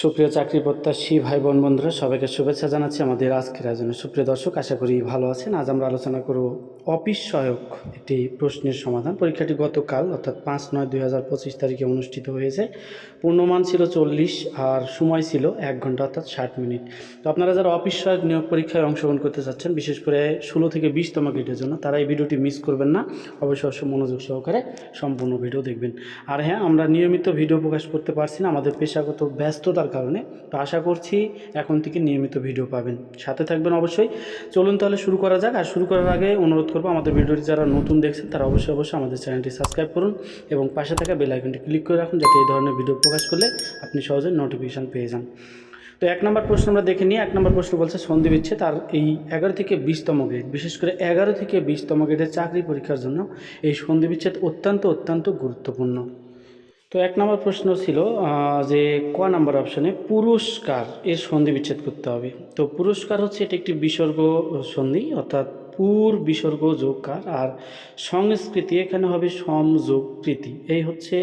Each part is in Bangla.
সুপ্রিয় চাকরি প্রত্যাশী ভাই বোন বন্ধুরা, সবাইকে শুভেচ্ছা জানাচ্ছি আমাদের আজকের আয়োজনে। সুপ্রিয় দর্শক, আশা করি ভালো আছেন। আজ আমরা আলোচনা করব অফিস সহায়ক একটি প্রশ্নের সমাধান। পরীক্ষাটি গতকাল, অর্থাৎ পাঁচ নয় দুই হাজার পঁচিশ তারিখে অনুষ্ঠিত হয়েছে। পূর্ণমান ছিল চল্লিশ আর সময় ছিল এক ঘণ্টা, অর্থাৎ ষাট মিনিট। তো আপনারা যারা অফিস সহায়ক নিয়োগ পরীক্ষায় অংশগ্রহণ করতে চাচ্ছেন, বিশেষ করে ষোলো থেকে বিশতম গেটের জন্য, তারা এই ভিডিওটি মিস করবেন না। অবশ্যই অবশ্যই মনোযোগ সহকারে সম্পূর্ণ ভিডিও দেখবেন। আর হ্যাঁ আমরা নিয়মিত ভিডিও প্রকাশ করতে পারছি না। আমাদের পেশাগত ব্যস্ততার কারণে। তো আশা করছি এখন থেকে নিয়মিত ভিডিও পাবেন। সাথে থাকবেন অবশ্যই। চলুন তাহলে শুরু করা যাক। আর শুরু করার আগে অনুরোধ করব, আমাদের ভিডিওটি যারা নতুন দেখছেন, তারা অবশ্যই অবশ্যই আমাদের চ্যানেলটি সাবস্ক্রাইব করুন এবং পাশে থাকা বেল আইকনটি ক্লিক করে রাখুন যাতে এই ধরনের ভিডিও প্রকাশ করলে আপনি সহজে নোটিফিকেশান পেয়ে যান। তো এক নম্বর প্রশ্ন আমরা দেখে নিই। এক নম্বর প্রশ্ন বলছে, সন্ধি বিচ্ছেদ আর এই এগারো থেকে বিশতম গ্রেড বিশেষ করে এগারো থেকে বিশতম গ্রেডের চাকরি পরীক্ষার জন্য এই সন্ধি বিচ্ছেদ অত্যন্ত অত্যন্ত গুরুত্বপূর্ণ। তো এক নম্বর প্রশ্ন ছিল যে ক নাম্বার অপশানে পুরস্কার এর সন্ধি বিচ্ছেদ করতে হবে। তো পুরস্কার হচ্ছে এটি একটি বিসর্গ সন্ধি, অর্থাৎ পুর বিসর্গ যোগকার, আর সংস্কৃতি এখানে হবে সমযোগকৃতি এই হচ্ছে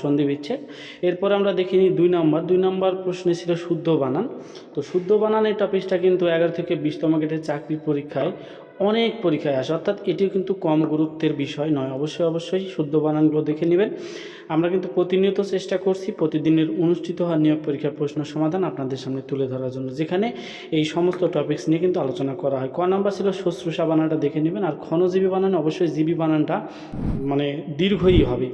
সন্ধি বিচ্ছেদ। এরপর আমরা দেখিনি দুই নম্বর। দুই নম্বর প্রশ্নে ছিল শুদ্ধ বানান। তো শুদ্ধ বানান এই টপিকটা কিন্তু এগারো থেকে বিশতম গেটের চাকরির পরীক্ষায় অনেক পরীক্ষায় আসে। অর্থাৎ এটিও কিন্তু কম গুরুত্বের বিষয় নয়। অবশ্যই অবশ্যই শুদ্ধ বানানগুলো দেখে নেবেন। আমরা কিন্তু প্রতিনিয়ত চেষ্টা করছি প্রতিদিনের অনুষ্ঠিত হওয়া নিয়োগ পরীক্ষার প্রশ্ন সমাধান আপনাদের সামনে তুলে ধরার জন্য। যেখানে এই সমস্ত টপিক্স নিয়ে কিন্তু আলোচনা করা হয়। ক নাম্বার ছিল শুশ্রূষা বানানটা দেখে নেবেন আর ক্ষণজীবী বানান, অবশ্যই জীবী বানানটা মানে দীর্ঘই হবে।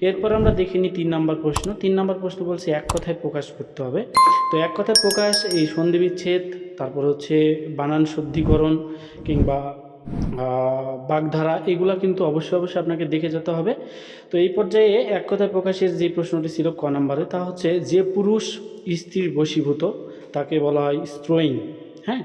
এরপর আমরা দেখে নিই তিন নম্বর প্রশ্ন। তিন নম্বর প্রশ্ন বলছে, এক কথায় প্রকাশ করতে হবে। তো এক কথায় প্রকাশ, এই সন্ধি বিচ্ছেদ তারপর হচ্ছে বানান শুদ্ধিকরণ কিংবা বাগধারা, এগুলো কিন্তু অবশ্যই অবশ্যই আপনাকে দেখে যেতে হবে। তো এই পর্যায়ে এক কথায় প্রকাশের যে প্রশ্নটি ছিল ক নম্বরে, তা হচ্ছে যে পুরুষ স্ত্রীর বশীভূত, তাকে বলা হয় স্ত্রোয়িং হ্যাঁ?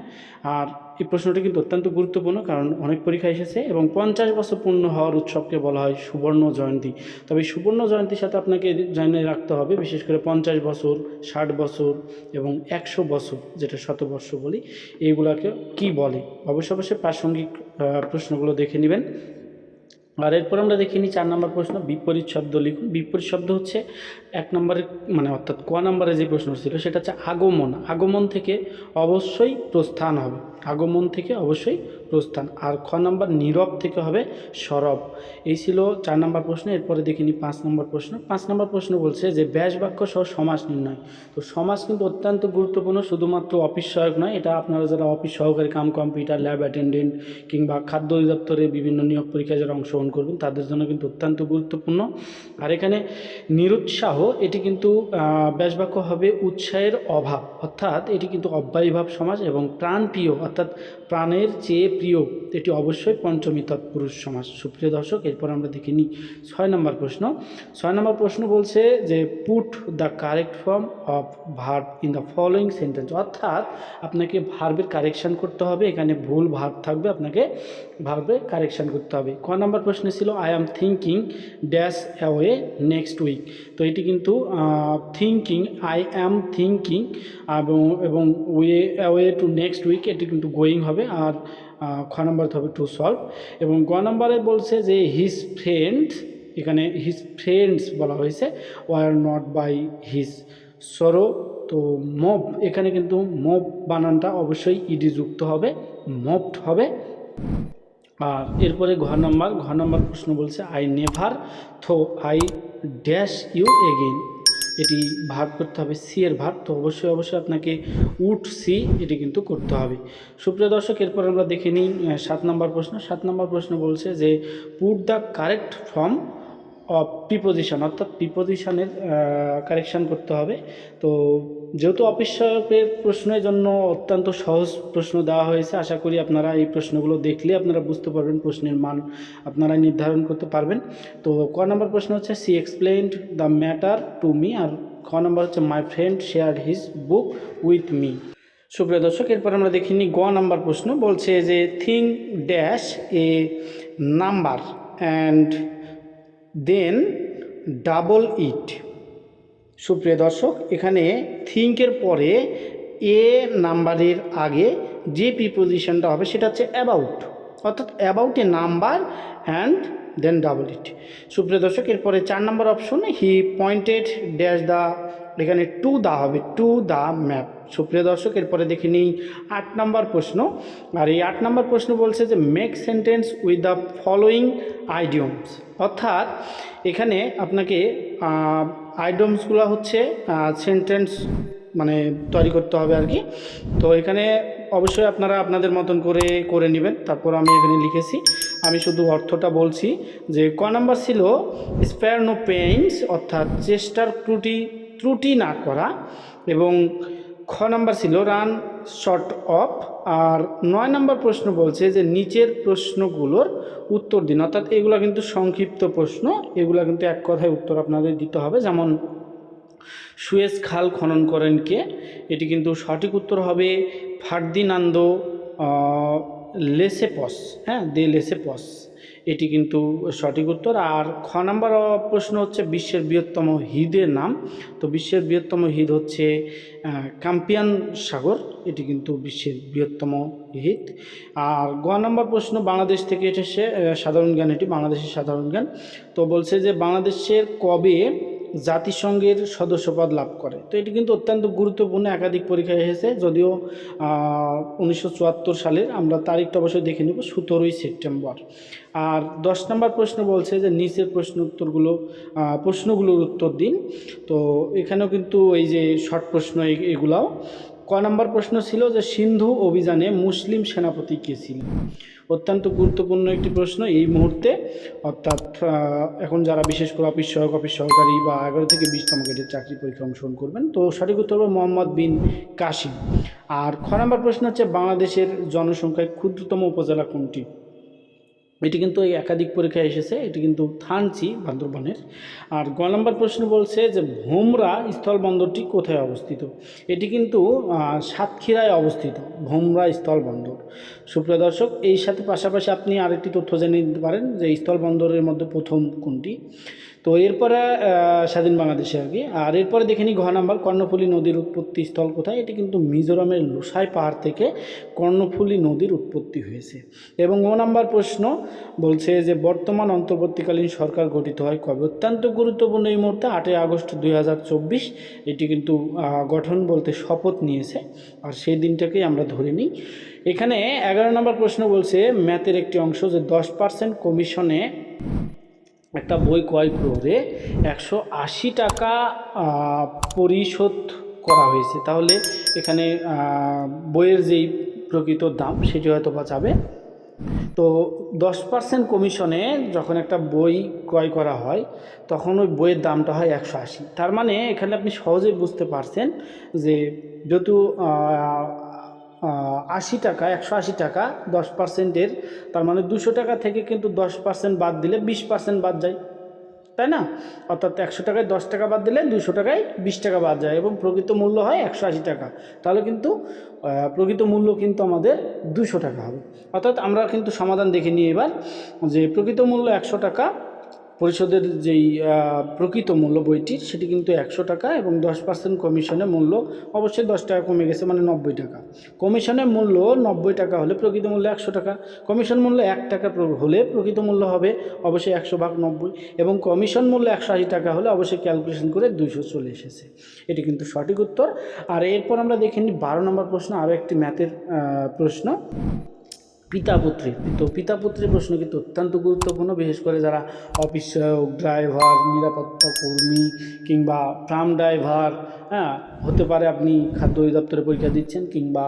আর এই প্রশ্নটি কিন্তু অত্যন্ত গুরুত্বপূর্ণ, কারণ অনেক পরীক্ষা এসেছে এবং পঞ্চাশ বছর পূর্ণ হওয়ার উৎসবকে বলা হয় সুবর্ণ জয়ন্তী। তবে সুবর্ণ জয়ন্তীর সাথে আপনাকে জানিয়ে রাখতে হবে, বিশেষ করে পঞ্চাশ বছর, ষাট বছর এবং একশো বছর, যেটা শতবর্ষ বলি, এইগুলাকে কি বলে? অবশ্য অবশ্যই প্রাসঙ্গিক প্রশ্নগুলো দেখে নেবেন। আর এরপর আমরা দেখে নিই চার নম্বর প্রশ্ন, বিপরীত শব্দ লিখুন। বিপরীত শব্দ হচ্ছে এক নম্বরে মানে অর্থাৎ ক নম্বরে যে প্রশ্ন ছিল, সেটা হচ্ছে আগমন। আগমন থেকে অবশ্যই প্রস্থান হবে। আগমন থেকে অবশ্যই প্রস্থান। আর খ নম্বর নীরব থেকে হবে সরব। এই ছিল চার নম্বর প্রশ্ন। এরপরে দেখে নিই পাঁচ নম্বর প্রশ্ন। পাঁচ নম্বর প্রশ্ন বলছে যে ব্যাস বাক্য সহ সমাস নির্ণয়। তো সমাজ কিন্তু অত্যন্ত গুরুত্বপূর্ণ, শুধুমাত্র অফিস সহায়ক নয়, এটা আপনারা যারা অফিস সহকারী কাম, কম্পিউটার, ল্যাব অ্যাটেন্ডেন্ট কিংবা খাদ্য অধিদপ্তরে বিভিন্ন নিয়োগ পরীক্ষায় যারা অংশগ্রহণ করবেন, তাদের জন্য কিন্তু অত্যন্ত গুরুত্বপূর্ণ। আর এখানে নিরুৎসাহ, এটি কিন্তু ব্যাসবাক্য হবে উৎসাহের অভাব। অর্থাৎ এটি কিন্তু অব্যয়ীভাব সমাজ এবং প্রাণপ্রিয়, অর্থাৎ প্রাণের চেয়ে প্রিয়, এটি অবশ্যই পঞ্চমী তৎপুরুষ সমাজ। সুপ্রিয় দর্শক, এরপর আমরা দেখে নিই ছয় নম্বর প্রশ্ন। ছয় নম্বর প্রশ্ন বলছে যে put the correct form of verb in the following sentence অর্থাৎ আপনাকে ভার্বের কারেকশান করতে হবে, এখানে ভুল ভার্ব থাকবে, আপনাকে ভার্বে কারেকশান করতে হবে। ক নম্বর ছিল I am thinking dash away next week তো এটি কিন্তু থিঙ্কিং আই অ্যাম থিঙ্কিং এবং এবং away away to next week এটি কিন্তু গোয়িং হবে, আর খ নম্বর হবে টু সলভ এবং গ নম্বরে বলছে যে হিজ ফ্রেন্ড এখানে হিজ ফ্রেন্ডস বলা হয়েছে ওয়ার নট বাই হিজ সরো তো মব এখানে কিন্তু মব বানানটা অবশ্যই ইডি যুক্ত হবে মবড হবে। আর এরপরে ঘ নম্বর ঘ নম্বর প্রশ্ন বলছে I never thought I dash you again এটি ভাগ করতে হবে সি এর ভাগ। তো অবশ্যই অবশ্যই আপনাকে উড সি এটি কিন্তু করতে হবে। সুপ্রিয় দর্শক, এরপর আমরা দেখে নিই সাত নম্বর প্রশ্ন। সাত নম্বর প্রশ্ন বলছে যে put the correct form of preposition অর্থাৎ প্রিপোজিশনের কারেকশান করতে হবে। তো যেহেতু অফিস সহায়কের প্রশ্নের জন্য অত্যন্ত সহজ প্রশ্ন দেওয়া হয়েছে, আশা করি আপনারা এই প্রশ্নগুলো দেখলে আপনারা বুঝতে পারবেন প্রশ্নের মান আপনারা নির্ধারণ করতে পারবেন। তো ক নম্বর প্রশ্ন হচ্ছে she explained the matter to me আর খ নম্বর হচ্ছে my friend share his book with me সুপ্রিয় দর্শক, এরপর আমরা দেখিনি গ নাম্বার প্রশ্ন। বলছে যে thing dash a number and then double it সুপ্রিয় দর্শক, এখানে থিঙ্কের পরে এ নাম্বারের আগে যে প্রিপোজিশনটা হবে, সেটা হচ্ছে অ্যাবাউট অর্থাৎ about a number and then double it সুপ্রিয় দর্শক, এরপরে চার number option he pointed dash the এখানে টু দা হবে, টু দা ম্যাপ। সুপ্রিয় দর্শক, এরপরে দেখে নিই আট নম্বর প্রশ্ন। আর এই আট নম্বর প্রশ্ন বলছে যে make sentence with the following idioms অর্থাৎ এখানে আপনাকে আইডিয়মসগুলো হচ্ছে সেন্টেন্স মানে তৈরি করতে হবে আর কি। তো এখানে অবশ্যই আপনারা আপনাদের মতন করে করে নেবেন। তারপর আমি এখানে লিখেছি। আমি শুধু অর্থটা বলছি যে, ক নাম্বার ছিল স্পেয়ার নো পেইন্স অর্থাৎ চেষ্টার ত্রুটি ত্রুটি না করা এবং খ নাম্বার ছিল রান শর্ট অফ। আর নয় নাম্বার প্রশ্ন বলছে যে নিচের প্রশ্নগুলোর উত্তর দিন। অর্থাৎ এগুলো কিন্তু সংক্ষিপ্ত প্রশ্ন, এগুলো কিন্তু এক কথায় উত্তর আপনাদের দিতে হবে। যেমন, সুয়েজ খাল খনন করেন কে? এটি কিন্তু সঠিক উত্তর হবে ফার্দিনান্দো লেসেপস হ্যাঁ দে লেসেপস। এটি কিন্তু সঠিক উত্তর। আর খ নাম্বার প্রশ্ন হচ্ছে বিশ্বের বৃহত্তম হ্রদের নাম। তো বিশ্বের বৃহত্তম হ্রদ হচ্ছে কাম্পিয়ান সাগর। এটি কিন্তু বিশ্বের বৃহত্তম হ্রদ। আর গ নম্বর প্রশ্ন, বাংলাদেশ থেকে এসেছে সাধারণ জ্ঞান। এটি বাংলাদেশের সাধারণ জ্ঞান। তো বলছে যে বাংলাদেশের কবে জাতিসংঘের সদস্যপদ লাভ করে। তো এটি কিন্তু অত্যন্ত গুরুত্বপূর্ণ একাধিক পরীক্ষায় এসেছে। যদিও উনিশশো চুয়াত্তর সালের আমরা তারিখটা অবশ্যই দেখে নেব, সতেরোই সেপ্টেম্বর। আর দশ নম্বর প্রশ্ন বলছে যে, নিচের প্রশ্ন উত্তরগুলো প্রশ্নগুলোর উত্তর দিন। তো এখানেও কিন্তু এই যে শর্ট প্রশ্ন এগুলাও। ক নম্বর প্রশ্ন ছিল যে, সিন্ধু অভিযানে মুসলিম সেনাপতি কে ছিলেন? অত্যন্ত গুরুত্বপূর্ণ একটি প্রশ্ন এই মুহূর্তে। অর্থাৎ এখন যারা বিশেষ করে অফিস সহায়ক অফিস সহকারী বা এগারো থেকে বিশতম গেটের চাকরি পরীক্ষা অংশগ্রহণ করবেন, তো সঠিক উত্তর হবে মোহাম্মদ বিন কাশিম আর খ নম্বর প্রশ্ন হচ্ছে, বাংলাদেশের জনসংখ্যায় ক্ষুদ্রতম উপজেলা কোনটি? এটি কিন্তু এই একাধিক পরীক্ষায় এসেছে, এটি কিন্তু থানচি বান্দরবনের। আর গ নম্বর প্রশ্ন বলছে যে, ভোমরা স্থলবন্দরটি কোথায় অবস্থিত? এটি কিন্তু সাতক্ষীরায় অবস্থিত, ভোমরা স্থলবন্দর। সুপ্রিয় দর্শক, এই সাথে পাশাপাশি আপনি আরেকটি তথ্য জেনে নিতে পারেন যে, স্থলবন্দরের মধ্যে প্রথম কোনটি? তো এরপরে স্বাধীন বাংলাদেশে আর কি। আর এরপরে দেখে নিই ঘ নাম্বার, কর্ণফুলী নদীর উৎপত্তি স্থল কোথায়? এটি কিন্তু মিজোরামের লোসাই পাহাড় থেকে কর্ণফুলী নদীর উৎপত্তি হয়েছে। এবং ও নাম্বার প্রশ্ন বলছে যে বর্তমান অন্তর্বর্তীকালীন সরকার গঠিত হয় কবে? অত্যন্ত গুরুত্বপূর্ণ এই মুহূর্তে আটই আগস্ট দুই হাজার চব্বিশ। এটি কিন্তু গঠন বলতে শপথ নিয়েছে। আর সেই দিনটাকেই আমরা ধরে নিই। এখানে এগারো নম্বর প্রশ্ন বলছে, ম্যাথের একটি অংশ যে দশ পার্সেন্ট কমিশনে একটা বই ক্রয় করে একশো আশি টাকা পরিশোধ করা হয়েছে। তাহলে এখানে বইয়ের যেই প্রকৃত দাম, সেটি হয়তো বা যাবে। তো দশ পার্সেন্ট কমিশনে যখন একটা বই ক্রয় করা হয়, তখন ওই বইয়ের দামটা হয় একশো আশি। তার মানে এখানে আপনি সহজেই বুঝতে পারছেন যে যেহেতু আশি টাকা, একশো আশি টাকা দশ পার্সেন্টের তার মানে দুশো টাকা থেকে কিন্তু দশ পার্সেন্ট বাদ দিলে বিশ পার্সেন্ট বাদ যায়। তাই না? অর্থাৎ একশো টাকায় দশ টাকা বাদ দিলে দুশো টাকায় বিশ টাকা বাদ যায় এবং প্রকৃত মূল্য হয় একশো আশি টাকা। তাহলে কিন্তু প্রকৃত মূল্য কিন্তু আমাদের দুশো টাকা হবে। অর্থাৎ আমরা কিন্তু সমাধান দেখে নিই এবার যে প্রকৃত মূল্য একশো টাকা পরিশোধের যেই প্রকৃত মূল্য বইটির, সেটি কিন্তু একশো টাকা এবং দশ পার্সেন্ট কমিশনের মূল্য অবশ্যই দশ টাকা কমে গেছে মানে নব্বই টাকা। কমিশনের মূল্য নব্বই টাকা হলে প্রকৃত মূল্য একশো টাকা, কমিশন মূল্য এক টাকা হলে প্রকৃত মূল্য হবে অবশ্যই একশো ভাগ নব্বই এবং কমিশন মূল্য একশো আশি টাকা হলে অবশ্যই ক্যালকুলেশন করে দুইশো চলে এসেছে। এটি কিন্তু সঠিক উত্তর। আর এরপর আমরা দেখে নিই বারো নম্বর প্রশ্ন, আরও একটি ম্যাথের প্রশ্ন। পিতা পুত্রী তো পিতা পুত্রীর প্রশ্ন কিন্তু অত্যন্ত গুরুত্বপূর্ণ, বিশেষ করে যারা অফিস সহায়ক ড্রাইভার, নিরাপত্তা কর্মী কিংবা ট্রাম ড্রাইভার হ্যাঁ হতে পারে আপনি খাদ্য অধিদপ্তরে পরীক্ষা দিচ্ছেন কিংবা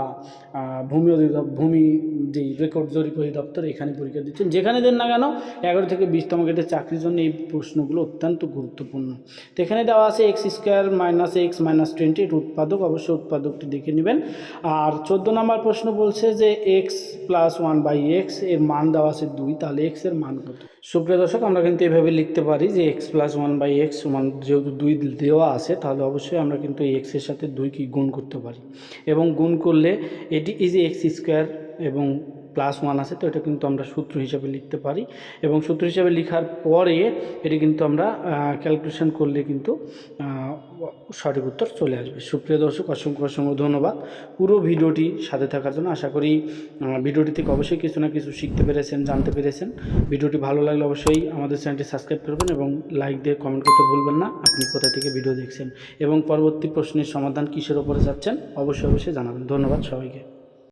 ভূমি অধিদপ্তর ভূমি যেই রেকর্ড জরিপ অধিদপ্তর এখানে পরীক্ষা দিচ্ছেন। যেখানে দেন না কেন, এগারো থেকে বিশতম গ্রেডের চাকরির জন্য এই প্রশ্নগুলো অত্যন্ত গুরুত্বপূর্ণ। তো এখানে দেওয়া আছে x square minus x minus twenty উৎপাদক, অবশ্যই উৎপাদকটি দেখে নেবেন। আর চোদ্দ নম্বর প্রশ্ন বলছে যে এক্স প্লাস ওয়ান বাই এক্সের মান দেওয়া আছে দুই, তাহলে এক্সের মান কত? সুপ্রিয় দর্শক, আমরা কিন্তু এভাবে লিখতে পারি যে x plus one by x সমান যেহেতু দুই দেওয়া আছে, তাহলে অবশ্যই আমরা কিন্তু এই এক্সের সাথে দুই কি গুণ করতে পারি। এবং গুণ করলে এটি ইজি এক্স স্কোয়ার এবং প্লাস ওয়ান আছে, তো এটা কিন্তু আমরা সূত্র হিসাবে লিখতে পারি। এবং সূত্র হিসাবে লেখার পরে এটি কিন্তু আমরা ক্যালকুলেশন করলে কিন্তু সঠিক উত্তর চলে আসবে। সুপ্রিয় দর্শক, অসংখ্য অসংখ্য ধন্যবাদ পুরো ভিডিওটি সাথে থাকার জন্য। আশা করি ভিডিওটি থেকে অবশ্যই কিছু না কিছু শিখতে পেরেছেন, জানতে পেরেছেন। ভিডিওটি ভালো লাগলে অবশ্যই আমাদের চ্যানেলটি সাবস্ক্রাইব করবেন এবং লাইক দিয়ে কমেন্ট করতে ভুলবেন না। আপনি কোথা থেকে ভিডিও দেখছেন এবং পরবর্তী প্রশ্নের সমাধান কিসের ওপরে যাচ্ছেন, অবশ্যই অবশ্যই জানাবেন। ধন্যবাদ সবাইকে।